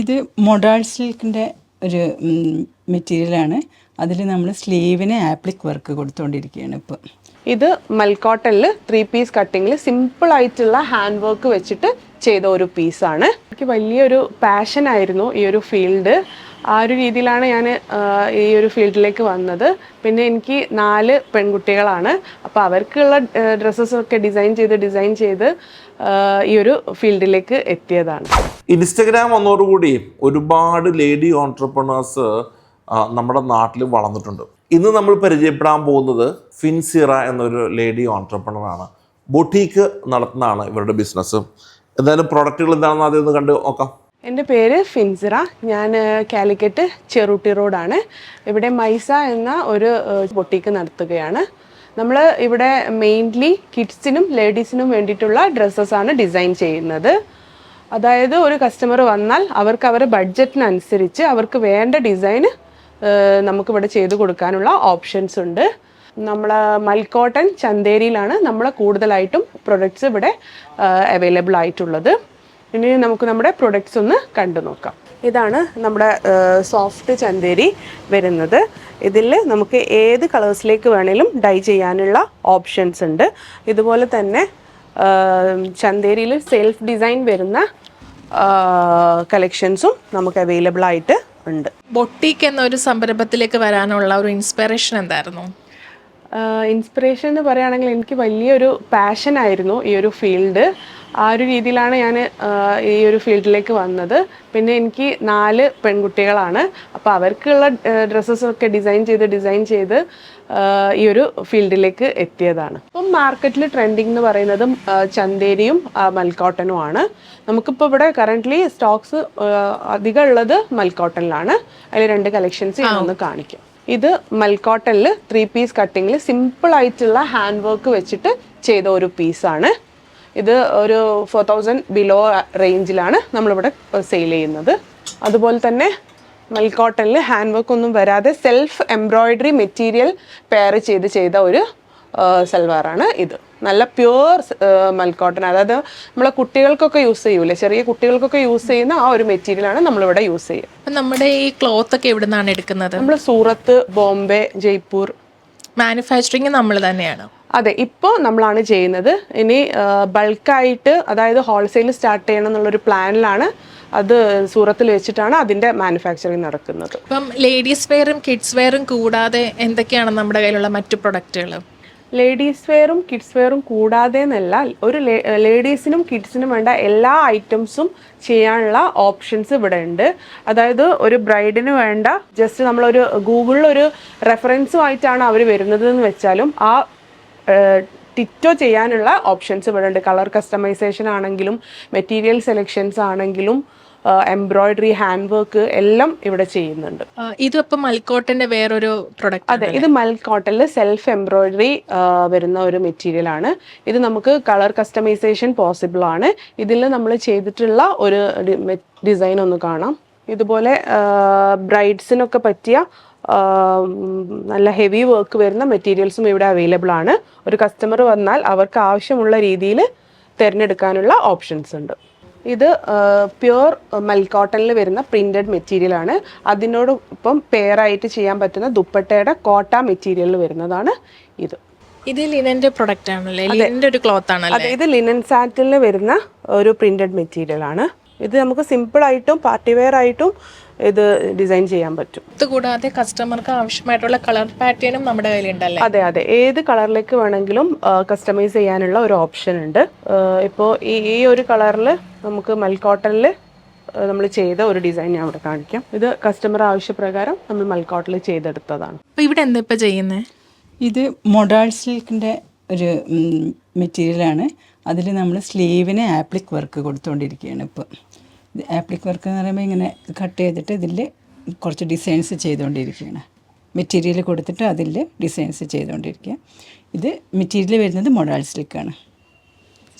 ഇത് മൊഡാൾ സിൽക്കിന്റെ ഒരു മെറ്റീരിയലാണ് അതിൽ നമ്മൾ സ്ലീവിന് ആപ്ലിക് വർക്ക് കൊടുത്തുകൊണ്ടിരിക്കുകയാണ് ഇപ്പോൾ ഇത് മൽക്കോട്ടനിൽ ത്രീ പീസ് കട്ടിങ്ങിൽ സിമ്പിൾ ആയിട്ടുള്ള ഹാൻഡ് വർക്ക് വെച്ചിട്ട് ചെയ്ത ഒരു പീസാണ് എനിക്ക് വലിയൊരു പാഷൻ ആയിരുന്നു ഈ ഒരു ഫീൽഡ് ആ ഒരു രീതിയിലാണ് ഞാൻ ഈ ഒരു ഫീൽഡിലേക്ക് വന്നത്. പിന്നെ എനിക്ക് നാല് പെൺകുട്ടികളാണ്. അപ്പോൾ അവർക്കുള്ള ഡ്രസ്സസ് ഒക്കെ ഡിസൈൻ ചെയ്ത് ഡിസൈൻ ചെയ്ത് ഈ ഒരു ഫീൽഡിലേക്ക് എത്തിയതാണ്. ഇൻസ്റ്റഗ്രാം വന്നതോടുകൂടി ഒരുപാട് ലേഡി ഓൺട്രപ്രണേഴ്സ് നമ്മുടെ നാട്ടിൽ വളർന്നിട്ടുണ്ട്. ഇന്ന് നമ്മൾ പരിചയപ്പെടാൻ പോകുന്നത് ഫിൻസിറ എന്നൊരു ലേഡി ഓൺട്രപ്രണറാണ് ബൊട്ടീക്ക് നടത്തുന്നതാണ് ഇവരുടെ ബിസിനസ് എന്തായാലും പ്രൊഡക്റ്റുകൾ എന്താണെന്ന് ആദ്യം ഒന്ന് കണ്ട് നോക്കാം. എന്റെ പേര് ഫിൻസിറ. ഞാൻ കാലിക്കറ്റ് ചെറുട്ടി റോഡാണ് ഇവിടെ മൈസ എന്ന ഒരു ബൊട്ടീക്ക് നടത്തുകയാണ്. നമ്മൾ ഇവിടെ മെയിൻലി കിഡ്സിനും ലേഡീസിനും വേണ്ടിയിട്ടുള്ള ഡ്രസ്സസ് ആണ് ഡിസൈൻ ചെയ്യുന്നത്. അതായത് ഒരു കസ്റ്റമർ വന്നാൽ അവർക്ക് അവരുടെ ബഡ്ജറ്റിനനുസരിച്ച് അവർക്ക് വേണ്ട ഡിസൈന് നമുക്കിവിടെ ചെയ്തു കൊടുക്കാനുള്ള ഓപ്ഷൻസ് ഉണ്ട്. നമ്മൾ മൽക്കോട്ടൻ ചന്തേരിയിലാണ് നമ്മൾ കൂടുതലായിട്ടും പ്രൊഡക്ട്സ് ഇവിടെ അവൈലബിൾ ആയിട്ടുള്ളത്. ഇനി നമുക്ക് നമ്മുടെ പ്രൊഡക്ട്സ് ഒന്ന് കണ്ടു നോക്കാം. ഇതാണ് നമ്മുടെ സോഫ്റ്റ് ചന്തേരി വരുന്നത്. ഇതിൽ നമുക്ക് ഏത് കളേഴ്സിലേക്ക് വേണേലും ഡൈ ചെയ്യാനുള്ള ഓപ്ഷൻസ് ഉണ്ട്. ഇതുപോലെ തന്നെ ചന്തേരിയിൽ സെൽഫ് ഡിസൈൻ വരുന്ന കളക്ഷൻസും നമുക്ക് അവൈലബിൾ ആയിട്ട് ഉണ്ട്. ബൊട്ടീക്ക് എന്നൊരു സംരംഭത്തിലേക്ക് വരാനുള്ള ഒരു ഇൻസ്പിറേഷൻ എന്തായിരുന്നു? ഇൻസ്പിറേഷൻ എന്ന് പറയുകയാണെങ്കിൽ എനിക്ക് വലിയൊരു പാഷൻ ആയിരുന്നു ഈ ഒരു ഫീൽഡ് ആ ഒരു രീതിയിലാണ് ഞാൻ ഈ ഒരു ഫീൽഡിലേക്ക് വന്നത്. പിന്നെ എനിക്ക് നാല് പെൺകുട്ടികളാണ്. അപ്പോൾ അവർക്കുള്ള ഡ്രസ്സസ് ഒക്കെ ഡിസൈൻ ചെയ്ത് ഡിസൈൻ ചെയ്ത് ഈ ഒരു ഫീൽഡിലേക്ക് എത്തിയതാണ്. ഇപ്പം മാർക്കറ്റിൽ ട്രെൻഡിങ് എന്ന് പറയുന്നത് ചന്തേരിയും മൽക്കോട്ടനും ആണ്. നമുക്കിപ്പോൾ ഇവിടെ കറന്റ്ലി സ്റ്റോക്സ് അധികം ഉള്ളത് മൽക്കോട്ടനിലാണ്. അതിൽ രണ്ട് കളക്ഷൻസ് ഞാൻ ഒന്ന് കാണിക്കാം. ഇത് മൽക്കോട്ടനിൽ ത്രീ പീസ് കട്ടിങ്ങിൽ സിമ്പിൾ ആയിട്ടുള്ള ഹാൻഡ് വർക്ക് വെച്ചിട്ട് ചെയ്ത ഒരു പീസാണ് ഇത് ഒരു ഫോർ തൗസൻഡ് ബിലോ റേഞ്ചിലാണ് നമ്മളിവിടെ സെയിൽ ചെയ്യുന്നത്. അതുപോലെ തന്നെ മൽക്കോട്ടനിൽ ഹാൻഡ് വർക്ക് ഒന്നും വരാതെ സെൽഫ് എംബ്രോയിഡറി മെറ്റീരിയൽ പെയർ ചെയ്ത് ചെയ്ത ഒരു സൽവാറാണ് ഇത്. നല്ല പ്യുവർ മൽക്കോട്ടൺ അതായത് നമ്മളെ കുട്ടികൾക്കൊക്കെ യൂസ് ചെയ്യൂലേ? ചെറിയ കുട്ടികൾക്കൊക്കെ യൂസ് ചെയ്യുന്ന ആ ഒരു മെറ്റീരിയലാണ് നമ്മളിവിടെ യൂസ് ചെയ്യുക. നമ്മുടെ ഈ ക്ലോത്ത് ഒക്കെ എവിടെ നിന്നാണ് എടുക്കുന്നത്? നമ്മൾ സൂറത്ത് ബോംബെ ജയ്പൂർ. മാനുഫാക്ചറിങ് നമ്മൾ തന്നെയാണ്. അതെ ഇപ്പോൾ നമ്മളാണ് ചെയ്യുന്നത്. ഇനി ബൾക്കായിട്ട് അതായത് ഹോൾസെയിൽ സ്റ്റാർട്ട് ചെയ്യണം എന്നുള്ളൊരു പ്ലാനിലാണ് അത് സൂറത്തിൽ വെച്ചിട്ടാണ് അതിന്റെ മാനുഫാക്ചറിങ് നടക്കുന്നത്. ഇപ്പം ലേഡീസ് വെയറും കിഡ്സ് വെയറും കൂടാതെ എന്തൊക്കെയാണ് നമ്മുടെ കയ്യിലുള്ള മറ്റു പ്രൊഡക്റ്റുകൾ ലേഡീസ് വെയറും കിഡ്സ് വെയറും കൂടാതെ എന്നല്ല ഒരു ലേഡീസിനും കിഡ്സിനും വേണ്ട എല്ലാ ഐറ്റംസും ചെയ്യാനുള്ള ഓപ്ഷൻസ് ഇവിടെ ഉണ്ട്. അതായത് ഒരു ബ്രൈഡിന് വേണ്ട ജസ്റ്റ് നമ്മളൊരു ഗൂഗിളിൽ ഒരു റെഫറൻസുമായിട്ടാണ് അവർ വരുന്നത് എന്ന് വെച്ചാലും ആ ടിറ്റോ ചെയ്യാനുള്ള ഓപ്ഷൻസ് ഇവിടെ ഉണ്ട്. കളർ കസ്റ്റമൈസേഷൻ ആണെങ്കിലും മെറ്റീരിയൽ സെലക്ഷൻസ് ആണെങ്കിലും എംബ്രോയിഡറി ഹാൻഡ് വർക്ക് എല്ലാം ഇവിടെ ചെയ്യുന്നുണ്ട്. ഇത് ഇപ്പം മൽക്കോട്ടന്റെ വേറൊരു പ്രൊഡക്റ്റ് അതെ ഇത് മൽക്കോട്ടനിൽ സെൽഫ് എംബ്രോയിഡറി വരുന്ന ഒരു മെറ്റീരിയൽ ആണ്. ഇത് നമുക്ക് കളർ കസ്റ്റമൈസേഷൻ പോസിബിൾ ആണ്. ഇതിൽ നമ്മൾ ചെയ്തിട്ടുള്ള ഒരു ഡിസൈൻ ഒന്ന് കാണാം. ഇതുപോലെ ബ്രൈഡ്സിനൊക്കെ പറ്റിയ നല്ല ഹെവി വർക്ക് വരുന്ന മെറ്റീരിയൽസും ഇവിടെ അവൈലബിൾ ആണ്. ഒരു കസ്റ്റമർ വന്നാൽ അവർക്ക് ആവശ്യമുള്ള രീതിയിൽ തിരഞ്ഞെടുക്കാനുള്ള ഓപ്ഷൻസ് ഉണ്ട്. ഇത് പ്യുവർ മൽക്കോട്ടണിൽ വരുന്ന പ്രിന്റഡ് മെറ്റീരിയൽ ആണ്. അതിനോടൊപ്പം പെയറായിട്ട് ചെയ്യാൻ പറ്റുന്ന ദുപ്പട്ടയുടെ കോട്ട മെറ്റീരിയലിൽ വരുന്നതാണ് ഇത്. ഇത് ലിനന്റെ പ്രൊഡക്റ്റ് ആണല്ലേ? ലിനന്റെ ഒരു ക്ലോത്ത് ആണല്ലേ? അതെ ഇത് ലിനൻ സാറ്റിൽ വരുന്ന ഒരു പ്രിന്റഡ് മെറ്റീരിയൽ ആണ്. ഇത് നമുക്ക് സിമ്പിൾ ആയിട്ടും പാർട്ടി വെയർ ആയിട്ടും ഇത് ഡിസൈൻ ചെയ്യാൻ പറ്റും. ഇത് കൂടാതെ കസ്റ്റമർക്ക് ആവശ്യമായിട്ടുള്ള കളർ പാറ്റേണും നമ്മുടെ കയ്യിലുണ്ടല്ലേ? അതെ അതെ. ഏത് കളറിലേക്ക് വേണമെങ്കിലും കസ്റ്റമൈസ് ചെയ്യാനുള്ള ഒരു ഓപ്ഷൻ ഉണ്ട്. ഇപ്പോൾ ഈ ഈ ഒരു കളറിൽ നമുക്ക് മൽക്കോട്ടണിൽ നമ്മൾ ചെയ്ത ഒരു ഡിസൈൻ ഞാൻ ഇവിടെ കാണിക്കാം. ഇത് കസ്റ്റമർ ആവശ്യപ്രകാരം നമ്മൾ മൽക്കോട്ടണിൽ ചെയ്തെടുത്തതാണ്. അപ്പോൾ ഇവിടെ എന്താ ഇപ്പൊ ചെയ്യുന്നത് ഇത് മൊഡാൾ സിൽക്കിന്റെ ഒരു മെറ്റീരിയലാണ് അതിൽ നമ്മൾ സ്ലീവിന് ആപ്ലിക് വർക്ക് കൊടുത്തുകൊണ്ടിരിക്കുകയാണ് ഇപ്പോൾ ആപ്ലിക് വർക്ക് എന്ന് പറയുമ്പോൾ ഇങ്ങനെ കട്ട് ചെയ്തിട്ട് ഇതിൽ കുറച്ച് ഡിസൈൻസ് ചെയ്തുകൊണ്ടിരിക്കുകയാണ് മെറ്റീരിയൽ കൊടുത്തിട്ട് അതിൽ ഡിസൈൻസ് ചെയ്തുകൊണ്ടിരിക്കുക ഇത് മെറ്റീരിയൽ വരുന്നത് മൊഡാൾ സിൽക്കാണ്.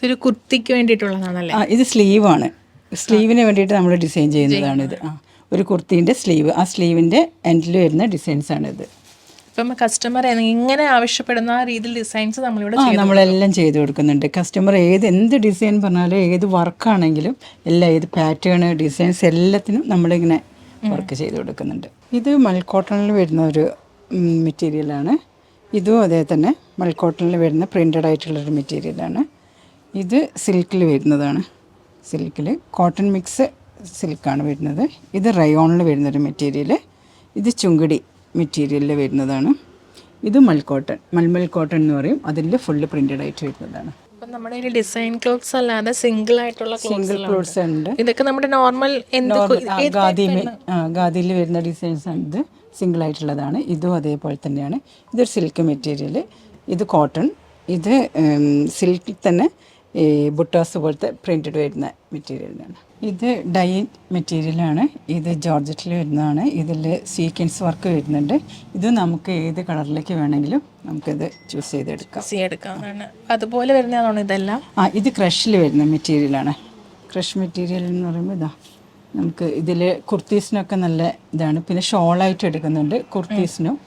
ഒരു കുർത്തിക്ക് വേണ്ടിയിട്ടുള്ളതാണല്ലേ? ആ ഇത് സ്ലീവാണ്. സ്ലീവിന് വേണ്ടിയിട്ട് നമ്മൾ ഡിസൈൻ ചെയ്യുന്നതാണിത്. ആ ഒരു കുർത്തീന്റെ സ്ലീവ്. ആ സ്ലീവിന്റെ എൻഡിൽ വരുന്ന ഡിസൈൻസാണിത്. ഇപ്പം കസ്റ്റമർ എങ്ങനെ ആവശ്യപ്പെടുന്ന ആ രീതിയിൽ ഡിസൈൻസ് നമ്മളിവിടെ നമ്മളെല്ലാം ചെയ്ത് കൊടുക്കുന്നുണ്ട്. കസ്റ്റമർ ഏത് എന്ത് ഡിസൈൻ പറഞ്ഞാലും ഏത് വർക്കാണെങ്കിലും എല്ലാ ഏത് പാറ്റേൺ ഡിസൈൻസ് എല്ലാത്തിനും നമ്മളിങ്ങനെ വർക്ക് ചെയ്ത് കൊടുക്കുന്നുണ്ട്. ഇത് മൽക്കോട്ടണിൽ വരുന്ന ഒരു മെറ്റീരിയലാണ് ഇതും അതേ തന്നെ മൽക്കോട്ടണിൽ വരുന്ന പ്രിന്റഡ് ആയിട്ടുള്ളൊരു മെറ്റീരിയലാണ് ഇത് സിൽക്കിൽ വരുന്നതാണ്. സിൽക്കിൽ കോട്ടൺ മിക്സ് സിൽക്കാണ് വരുന്നത്. ഇത് റയോണിൽ വരുന്നൊരു മെറ്റീരിയൽ ഇത് ചുങ്കിടി മെറ്റീരിയലിൽ വരുന്നതാണ്. ഇത് മൽക്കോട്ടൺ മൽമൽ കോട്ടൺ എന്ന് പറയും. അതിൽ ഫുള്ള് പ്രിന്റഡ് ആയിട്ട് വരുന്നതാണ്. നമ്മുടെ ഡിസൈൻ ക്ലോത്ത്സ് അല്ലാതെ സിംഗിൾ ആയിട്ടുള്ള സിംഗിൾ ക്ലോത്ത്സ് ഉണ്ട്. ഇതൊക്കെ നമ്മുടെ നോർമൽ ഗാദിയിൽ വരുന്ന ഡിസൈൻസ് ആണ് ഇത്. സിംഗിൾ ആയിട്ടുള്ളതാണ്. ഇതും അതേപോലെ തന്നെയാണ്. ഇതൊരു സിൽക്ക് മെറ്റീരിയൽ ഇത് കോട്ടൺ ഇത് സിൽക്കിൽ തന്നെ ഈ ബുട്ടാസ് പോലത്തെ പ്രിന്റഡ് വരുന്ന മെറ്റീരിയലാണ് ഇത് ഡൈ മെറ്റീരിയലാണ്. ഇത് ജോർജറ്റിൽ വരുന്നതാണ്. ഇതിൽ സീക്വൻസ് വർക്ക് വരുന്നുണ്ട്. ഇത് നമുക്ക് ഏത് കളറിലേക്ക് വേണമെങ്കിലും നമുക്കിത് ചൂസ് ചെയ്തെടുക്കാം. അതുപോലെ വരുന്നതാണോ ഇതെല്ലാം? ആ ഇത് ക്രഷിൽ വരുന്ന മെറ്റീരിയലാണ്. ക്രഷ് മെറ്റീരിയൽ എന്ന് പറയുമ്പോൾ ഇതാ നമുക്ക് ഇതിൽ കുർത്തീസിനൊക്കെ നല്ല ഇതാണ്. പിന്നെ ഷോളായിട്ട് എടുക്കുന്നുണ്ട് കുർത്തീസിനും.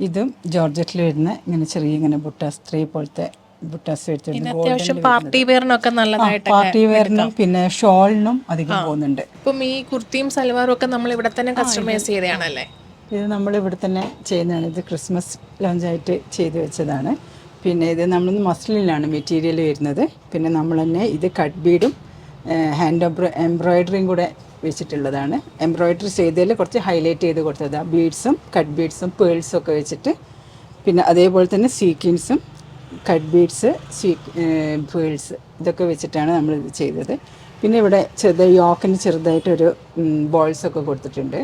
ഇതും ജോർജറ്റിൽ വരുന്ന ഇങ്ങനെ ചെറിയ ഇങ്ങനെ ബുട്ടാസ്ത്രീ പോലത്തെ ബുട്ടാസ് എടുത്തിട്ടുണ്ട് അത്യാവശ്യം പാർട്ടി വെയറിനൊക്കെ നല്ലതായിട്ട് പാർട്ടി വെയറിനും പിന്നെ ഷോളിനും അധികം പോകുന്നുണ്ട്. ഇപ്പം ഈ കുർത്തിയും സൽവാറും ഒക്കെ നമ്മൾ ഇവിടെ തന്നെ കസ്റ്റമൈസ് ചെയ്തതാണല്ലേ? ഇത് നമ്മൾ ഇവിടെ തന്നെ ചെയ്യുന്നതാണ്. ഇത് ക്രിസ്മസ് ലോഞ്ചായിട്ട് ചെയ്തു വെച്ചതാണ്. പിന്നെ ഇത് നമ്മൾ മസ്ലിനാണ് മെറ്റീരിയൽ വരുന്നത്. പിന്നെ നമ്മൾ തന്നെ ഇത് കട്ട് ബീഡും ഹാൻഡ് എംബ്രോ എംബ്രോയിഡറിയും കൂടെ വെച്ചിട്ടുള്ളതാണ്. എംബ്രോയിഡറി ചെയ്തതിൽ കുറച്ച് ഹൈലൈറ്റ് ചെയ്ത് കൊടുത്തതാണ് ബീഡ്സും കട്ട് ബീഡ്സും പേൾസും ഒക്കെ വെച്ചിട്ട്. പിന്നെ അതേപോലെ തന്നെ സീക്വൻസും കട്ട് ബീഡ്സ് സ്വീ പേൾസ് ഇതൊക്കെ വെച്ചിട്ടാണ് നമ്മൾ ഇത് ചെയ്തത്. പിന്നെ ഇവിടെ ചെറുതായി യോക്കിന് ചെറുതായിട്ടൊരു ബോൾസ് ഒക്കെ കൊടുത്തിട്ടുണ്ട്.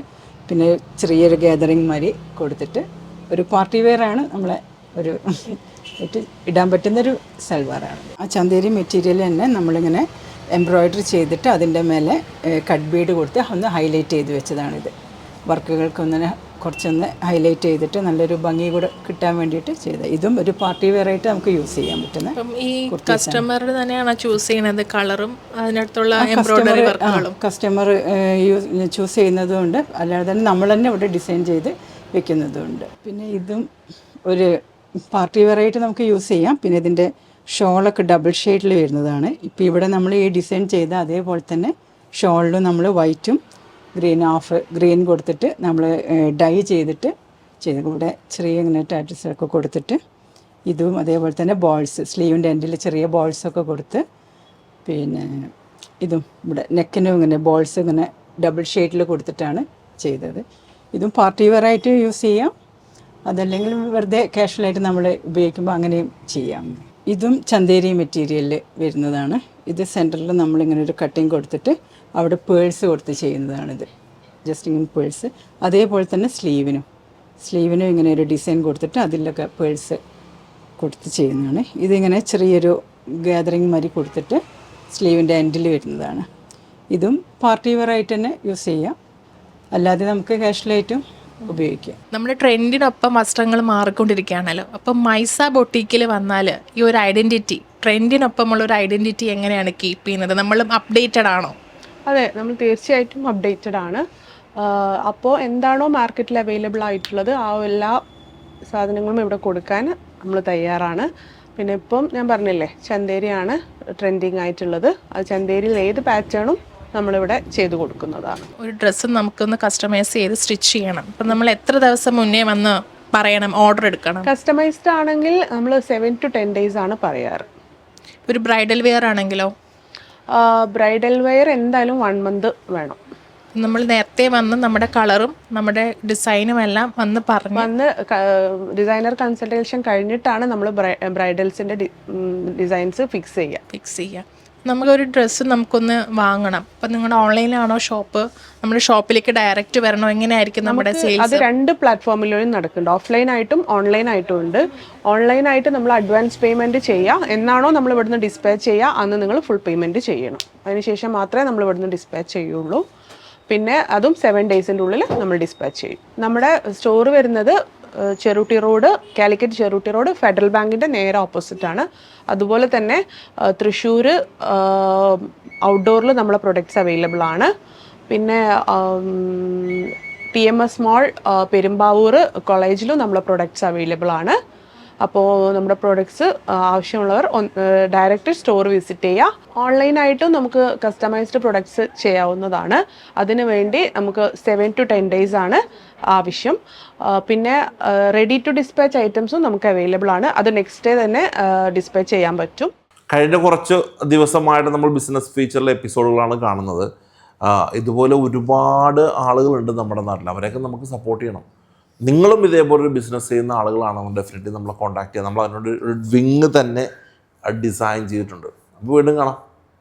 പിന്നെ ചെറിയൊരു ഗാദറിങ് മാതിരി കൊടുത്തിട്ട് ഒരു പാർട്ടി വെയർ ആണ് നമ്മളെ ഒരു ഇടാൻ പറ്റുന്നൊരു സൽവാറാണ് ആ ചന്തേരി മെറ്റീരിയൽ തന്നെ നമ്മളിങ്ങനെ എംബ്രോയിഡറി ചെയ്തിട്ട് അതിന്റെ മേലെ കട്ട് ബീഡ് കൊടുത്ത് ഒന്ന് ഹൈലൈറ്റ് ചെയ്ത് വെച്ചതാണിത്. വർക്കുകൾക്കൊന്നിനെ കുറച്ചൊന്ന് ഹൈലൈറ്റ് ചെയ്തിട്ട് നല്ലൊരു ഭംഗി കൂടെ കിട്ടാൻ വേണ്ടിയിട്ട് ചെയ്ത. ഇതും ഒരു പാർട്ടി വെയർ ആയിട്ട് നമുക്ക് യൂസ് ചെയ്യാൻ പറ്റുന്ന ഈ കസ്റ്റമർ തന്നെയാണ് ചൂസ് ചെയ്യുന്നത് കളറും അതിനടുത്തുള്ള എംബ്രോയിഡറി വർക്കുകളും കസ്റ്റമർ ചൂസ് ചെയ്യുന്നതുകൊണ്ട് അല്ലാതെ തന്നെ നമ്മൾ തന്നെ ഇവിടെ ഡിസൈൻ ചെയ്ത് വെക്കുന്നതുമുണ്ട് പിന്നെ ഇതും ഒരു പാർട്ടി വെയർ ആയിട്ട് നമുക്ക് യൂസ് ചെയ്യാം. പിന്നെ ഇതിന്റെ ഷോളൊക്കെ ഡബിൾ ഷെയ്ഡിൽ വരുന്നതാണ്. ഇപ്പോൾ ഇവിടെ നമ്മൾ ഈ ഡിസൈൻ ചെയ്ത അതേപോലെ തന്നെ ഷോളിലും നമ്മൾ വൈറ്റും ഗ്രീൻ ഓഫ് ഗ്രീൻ കൊടുത്തിട്ട് നമ്മൾ ഡൈ ചെയ്തിട്ട് ചെയ്ത് ഇവിടെ ചെറിയ ഇങ്ങനെ ടാറ്റസൊക്കെ കൊടുത്തിട്ട് ഇതും അതേപോലെ തന്നെ ബോൾസ് സ്ലീവിന്റെ എൻഡിൽ ചെറിയ ബോൾസൊക്കെ കൊടുത്ത് പിന്നെ ഇതും ഇവിടെ നെക്കിനും ഇങ്ങനെ ബോൾസ് ഇങ്ങനെ ഡബിൾ ഷെയ്ഡിൽ കൊടുത്തിട്ടാണ് ചെയ്തത്. ഇതും പാർട്ടി വെയർ ആയിട്ട് യൂസ് ചെയ്യാം. അതല്ലെങ്കിൽ വെറുതെ കാഷ്വലായിട്ട് നമ്മൾ ഉപയോഗിക്കുമ്പോൾ അങ്ങനെയും ചെയ്യാം. ഇതും ചന്തേരി മെറ്റീരിയലിൽ വരുന്നതാണ്. ഇത് സെന്ററിൽ നമ്മളിങ്ങനെ ഒരു കട്ടിങ് കൊടുത്തിട്ട് അവിടെ പേഴ്സ് കൊടുത്ത് ചെയ്യുന്നതാണിത്. ജസ്റ്റ് ഇങ്ങനെ പേഴ്സ്. അതേപോലെ തന്നെ സ്ലീവിനും. സ്ലീവിനും ഇങ്ങനെ ഒരു ഡിസൈൻ കൊടുത്തിട്ട് അതിലൊക്കെ പേഴ്സ് കൊടുത്ത് ചെയ്യുന്നതാണ്. ഇതിങ്ങനെ ചെറിയൊരു ഗാദറിങ് മാതിരി കൊടുത്തിട്ട് സ്ലീവിന്റെ എൻഡിൽ വരുന്നതാണ്. ഇതും പാർട്ടി വെയർ ആയിട്ട് തന്നെ യൂസ് ചെയ്യാം. അല്ലാതെ നമുക്ക് കാഷ്വലായിട്ടും ഉപയോഗിക്കാം. നമ്മുടെ ട്രെൻഡിനൊപ്പം വസ്ത്രങ്ങൾ മാറിക്കൊണ്ടിരിക്കുകയാണല്ലോ. അപ്പം മൈസ ബൊട്ടീക്കിൽ വന്നാൽ ഈ ഒരു ഐഡന്റിറ്റി ട്രെൻഡിനൊപ്പമുള്ള ഒരു ഐഡന്റിറ്റി എങ്ങനെയാണ് കീപ്പ് ചെയ്യുന്നത്? നമ്മളും അപ്ഡേറ്റഡ് ആണോ? അതെ നമ്മൾ തീർച്ചയായിട്ടും അപ്ഡേറ്റഡ് ആണ്. അപ്പോൾ എന്താണോ മാർക്കറ്റിൽ അവൈലബിൾ ആയിട്ടുള്ളത് ആ എല്ലാ സാധനങ്ങളും ഇവിടെ കൊടുക്കാൻ നമ്മൾ തയ്യാറാണ്. പിന്നെ ഇപ്പം ഞാൻ പറഞ്ഞില്ലേ ചന്തേരിയാണ് ട്രെൻഡിങ് ആയിട്ടുള്ളത്. അത് ചന്തേരിയിൽ ഏത് പാറ്റേണും നമ്മളിവിടെ ചെയ്തു കൊടുക്കുന്നതാണ്. ഒരു ഡ്രസ്സ് നമുക്കൊന്ന് കസ്റ്റമൈസ് ചെയ്ത് സ്റ്റിച്ച് ചെയ്യണം. അപ്പം നമ്മൾ എത്ര ദിവസം മുന്നേ വന്ന് പറയണം ഓർഡർ എടുക്കണം? കസ്റ്റമൈസ്ഡ് ആണെങ്കിൽ നമ്മൾ സെവൻ ടു ടെൻ ഡേയ്സ് ആണ് പറയാറ്. ഒരു ബ്രൈഡൽ വെയർ ആണെങ്കിലോ? ബ്രൈഡൽ വെയർ എന്തായാലും വൺ മന്ത് വേണം. നമ്മൾ നേരത്തെ വന്ന് നമ്മുടെ കളറും നമ്മുടെ ഡിസൈനും എല്ലാം വന്ന് പറഞ്ഞു വന്ന് ഡിസൈനർ കൺസൾട്ടേഷൻ കഴിഞ്ഞിട്ടാണ് നമ്മൾ ബ്രൈഡൽസിന്റെ ഡിസൈൻസ് ഫിക്സ് ചെയ്യുക. ഫിക്സ് ചെയ്യാം നമുക്കൊരു ഡ്രസ്സ് നമുക്കൊന്ന് വാങ്ങണം. അപ്പം നിങ്ങളുടെ ഓൺലൈനിലാണോ ഷോപ്പ് നമ്മുടെ ഷോപ്പിലേക്ക് ഡയറക്റ്റ് വരണോ? എങ്ങനെയായിരിക്കും നമ്മുടെ സെയിൽസ് അത് രണ്ട് പ്ലാറ്റ്ഫോമിലും നടക്കുന്നുണ്ട്. ഓഫ്ലൈൻ ആയിട്ടും ഓൺലൈൻ ആയിട്ടും ഉണ്ട്. ഓൺലൈൻ ആയിട്ട് നമ്മൾ അഡ്വാൻസ് പേയ്മെന്റ് ചെയ്യാം. എന്നാണോ നമ്മൾ ഇവിടുന്ന് ഡിസ്പാച്ച് ചെയ്യുക അന്ന് നിങ്ങൾ ഫുൾ പേയ്മെന്റ് ചെയ്യണം. അതിനുശേഷം മാത്രമേ നമ്മൾ ഇവിടുന്ന് ഡിസ്പാച്ച് ചെയ്യുള്ളൂ. പിന്നെ അതും സെവൻ ഡേയ്സിന്റെ ഉള്ളിൽ നമ്മൾ ഡിസ്പാച്ച് ചെയ്യും. നമ്മുടെ സ്റ്റോർ വരുന്നത് ചെറുട്ടി റോഡ് കാലിക്കറ്റ് ചെറുട്ടി റോഡ് ഫെഡറൽ ബാങ്കിന്റെ നേരെ ഓപ്പോസിറ്റാണ് അതുപോലെ തന്നെ തൃശ്ശൂർ ഔട്ട്ഡോറിൽ നമ്മളെ പ്രൊഡക്ട്സ് അവൈലബിൾ ആണ്. പിന്നെ T M S mall Perumbavoor കോളേജിലും നമ്മളെ പ്രൊഡക്ട്സ് അവൈലബിൾ ആണ്. അപ്പോൾ നമ്മുടെ പ്രോഡക്ട്സ് ആവശ്യമുള്ളവർ ഡയറക്റ്റ് സ്റ്റോർ വിസിറ്റ് ചെയ്യുക ഓൺലൈനായിട്ടും നമുക്ക് കസ്റ്റമൈസ്ഡ് പ്രൊഡക്ട്സ് ചെയ്യാവുന്നതാണ്. അതിനു വേണ്ടി നമുക്ക് സെവൻ ടു ടെൻ ഡേയ്സ് ആണ് ആവശ്യം. പിന്നെ റെഡി ടു ഡിസ്പാച്ച് ഐറ്റംസും നമുക്ക് അവൈലബിൾ ആണ്. അത് നെക്സ്റ്റ് ഡേ തന്നെ ഡിസ്പാച്ച് ചെയ്യാൻ പറ്റും. കഴിഞ്ഞ കുറച്ച് ദിവസമായിട്ട് നമ്മൾ ബിസിനസ് ഫീച്ചറിലെ എപ്പിസോഡുകളാണ് കാണുന്നത്. ഇതുപോലെ ഒരുപാട് ആളുകളുണ്ട് നമ്മുടെ നാട്ടിൽ. അവരെയൊക്കെ നമുക്ക് സപ്പോർട്ട് ചെയ്യണം. നിങ്ങളും ഇതേപോലെ ഒരു ബിസിനസ് ചെയ്യുന്ന ആളുകളാണെന്ന് ഡെഫിനറ്റ്ലി നമ്മളെ കോൺടാക്ട് ചെയ്യാം നമ്മൾ അതിനോട് ഒരു വിങ് തന്നെ ഡിസൈൻ ചെയ്തിട്ടുണ്ട്. അപ്പോൾ വീണ്ടും കാണാം.